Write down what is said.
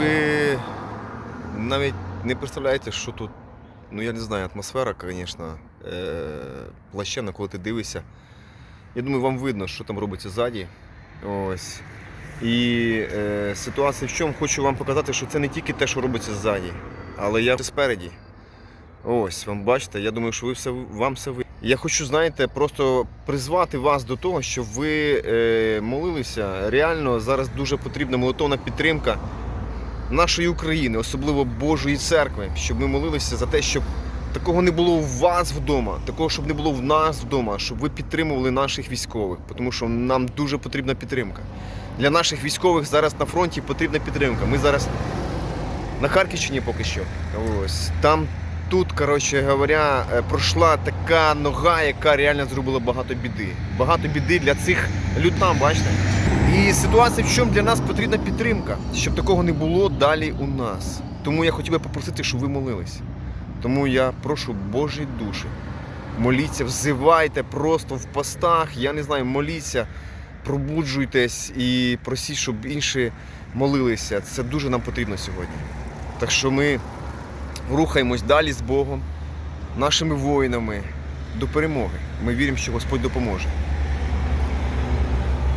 ви навіть не представляєте, що тут, ну я не знаю, атмосфера, звісно, е, плащена, коли ти дивишся. Я думаю, вам видно, що там робиться ззаді. Ось. І е, ситуація в чому хочу вам показати, що це не тільки те, що робиться ззаді, але я спереді. Ось, вам бачите, я думаю, що ви все, вам все ви. Я хочу, знаєте, просто призвати вас до того, щоб ви е, молилися. Реально зараз дуже потрібна молитовна підтримка нашої України, особливо Божої церкви, щоб ми молилися за те, щоб такого не було у вас вдома, такого, щоб не було в нас вдома, щоб ви підтримували наших військових, тому що нам дуже потрібна підтримка. Для наших військових зараз на фронті потрібна підтримка. Ми зараз на Харківщині поки що. Ось там. Тут, коротше говоря, е, пройшла така нога, яка реально зробила багато біди. Багато біди для цих лютам, бачите? І ситуація в чому для нас потрібна підтримка, щоб такого не було далі у нас. Тому я хотів би попросити, щоб ви молились. Тому я прошу Божі душі. Моліться, взивайте просто в постах, я не знаю, моліться, пробуджуйтесь і просіть, щоб інші молилися. Це дуже нам потрібно сьогодні. Так що ми рухаємось далі з Богом, нашими воїнами до перемоги. Ми віримо, що Господь допоможе.